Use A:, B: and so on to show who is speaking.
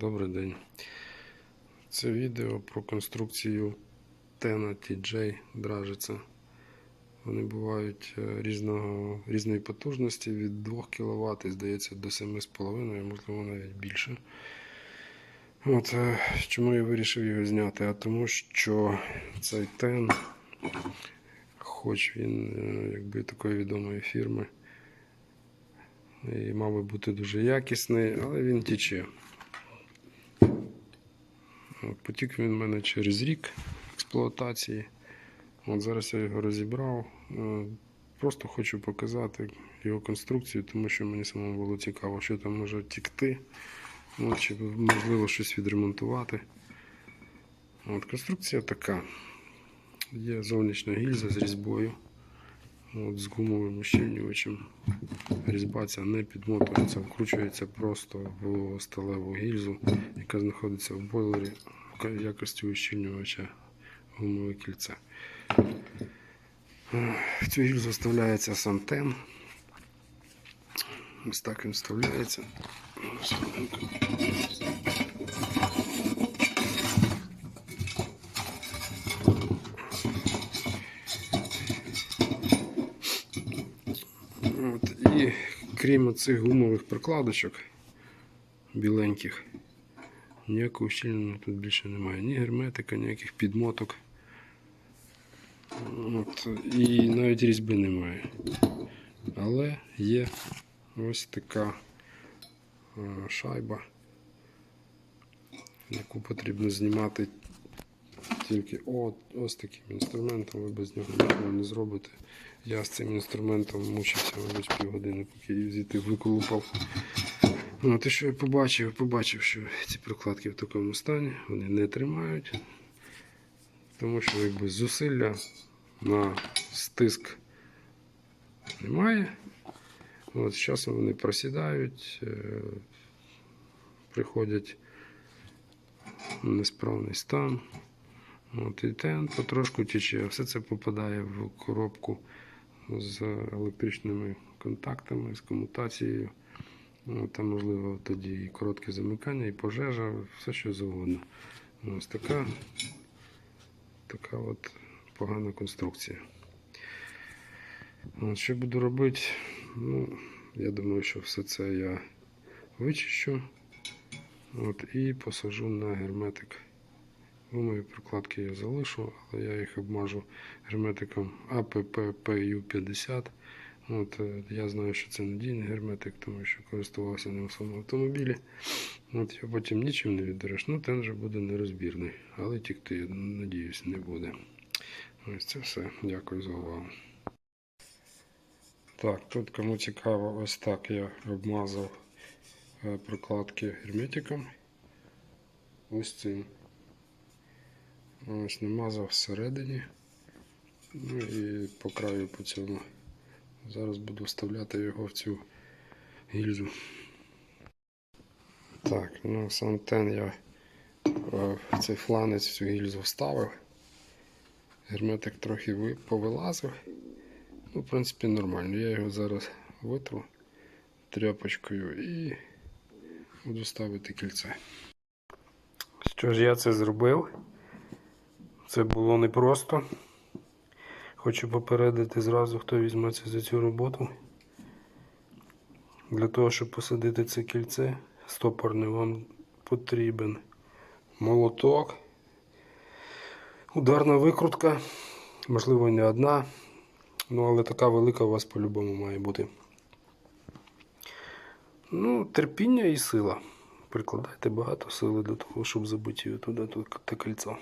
A: Добрий день. Це відео про конструкцію Тена TJ Дражиця. Вони бувають е, різного, різної потужності від 2 кВт, здається, до 7,5, можливо, навіть більше. От, е, чому я вирішив його зняти? А тому що цей тен, хоч він е, якби такої відомої фірми, і мав би бути дуже якісний, але він тіче. От, Потік він в мене через рік експлуатації. От Зараз я його розібрав. Е, Просто хочу показати його конструкцію, тому що мені самому було цікаво, що там може тікти. Чи можливо щось відремонтувати. От, конструкція така. Є зовнішня гільза з різьбою. От, з гумовим ущільнювачем. Різьба ця не підмотується, вкручується просто в сталеву гільзу, яка знаходиться в бойлері в якості ущільнювача гумове кільце. В цю гільзу вставляється сам тен. Ось так він вставляється. Секундинку. От, і крім цих гумових прокладочок біленьких, ніякого ущільнення тут більше немає. Ні герметика, ніяких підмоток. От, і навіть різьби немає. Але є ось така е, шайба, яку потрібно знімати тільки от, ось таким інструментом, ви без нього нічого не зробите. Я з цим інструментом мучився, мабуть, півгодини, поки її звідти виколупав. От, і що я побачив, побачив, що ці прокладки в такому стані, вони не тримають, тому що якби зусилля на стиск немає. От, з часом вони просідають, е, приходять в несправний стан. От, і тен потрошку тече. Все це попадає в коробку з електричними контактами, з комутацією. Там, можливо, тоді і коротке замикання, і пожежа, все що завгодно. Ось така, така от погана конструкція. От, що буду робити? Ну, я думаю, що все це я вичищу от, і посажу на герметик. Гумові прокладки я залишу, але я їх обмажу герметиком APP-PU50. От, е, я знаю, що це надійний герметик, тому що користувався ним в своєму автомобілі. От, його потім нічим не віддереш. Ну, ten вже буде нерозбірний, але тікти, я надіюсь, не буде. Ось це все. Дякую за увагу. Так, тут кому цікаво, ось так я обмазав е, прокладки герметиком. Ось цим. Ось намазав всередині. Ну і по краю по цьому. Зараз буду вставляти його в цю гільзу. Так, ну сам тен я е, в цей фланець в цю гільзу вставив. Герметик трохи повилазив. Ну, в принципі, нормально. Я його зараз витру тряпочкою і буду ставити кільце. Що ж я це зробив? Це було непросто. Хочу попередити зразу, хто візьметься за цю роботу. Для того, щоб посадити це кільце стопорне, вам потрібен молоток, ударна викрутка, можливо, не одна, ну але така велика у вас по-любому має бути. Ну, терпіння і сила. Прикладайте багато сили для того, щоб забити туди те кільцо.